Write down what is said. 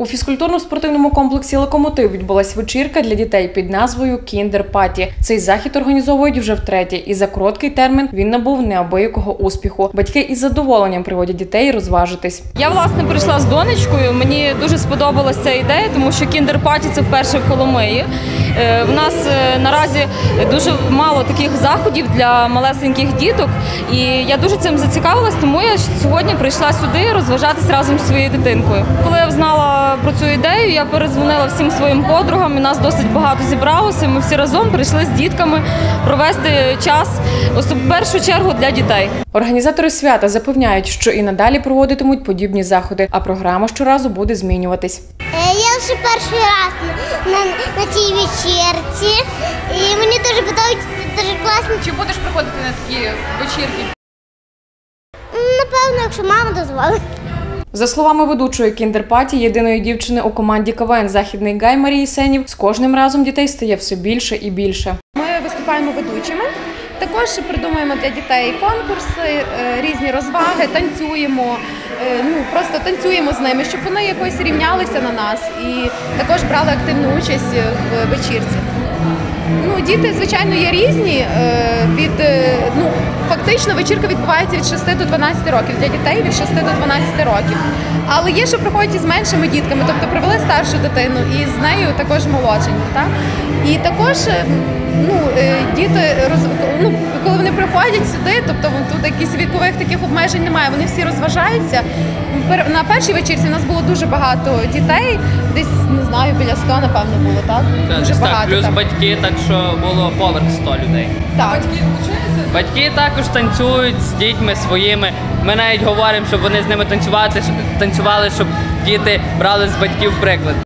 У фізкультурно-спортивному комплексі Локомотив відбулась вечірка для дітей під назвою Кіндер Паті. Цей захід організовують вже втретє, і за короткий термін він набув неабиякого успіху. Батьки із задоволенням приводять дітей розважитись. Я власне прийшла з донечкою. Мені дуже сподобалася ця ідея, тому що кіндер-паті це вперше в Коломиї. Е, В нас е, наразі дуже мало таких заходів для малесеньких діток, і я дуже цим зацікавилась, тому я сьогодні прийшла сюди розважатись разом з своєю дитинкою. Коли я знала про цю ідею, я перезвонила всім своїм подругам. і Нас досить багато зібралося. Ми всі разом прийшли з дітками провести час в першу чергу для дітей. Організатори свята запевняють, що і надалі проводитимуть подібні заходи, а програма щоразу буде змінюватись. Перший раз на, на, на цій вечірці, і мені дуже подобається дуже класно. Чи будеш приходити на такі вечірки? Напевно, якщо мама дозволить. За словами ведучої кіндерпаті, єдиної дівчини у команді КВН Західний Гай Марії Сенів, з кожним разом дітей стає все більше і більше. Ми виступаємо ведучими. Також придумуємо для дітей конкурси, е, різні розваги, танцюємо. е, Ну просто танцюємо з ними, щоб вони якось рівнялися на нас і також брали активну участь в вечірці. Діти, звичайно, є різні. е, Від е, ну фактично вечірка відбувається від 6 до 12 років для дітей від 6 до 12 років. Але є, що приходять із меншими дітками, тобто привели старшу дитину і з нею також молодшеньку. Так? І також е, ну, діти роз... ну, коли вони приходять сюди, тобто тут якісь вікових таких обмежень немає, вони всі розважаються. На першій вечірці у нас було дуже багато дітей, десь біля 100, напевно, було, так? Так, Дуже десь так, багато. плюс там. батьки, так що було поверх 100 людей. Так. Батьки також танцюють з дітьми своїми. Ми навіть говоримо, щоб вони з ними танцювати, танцювали, щоб діти брали з батьків приклад.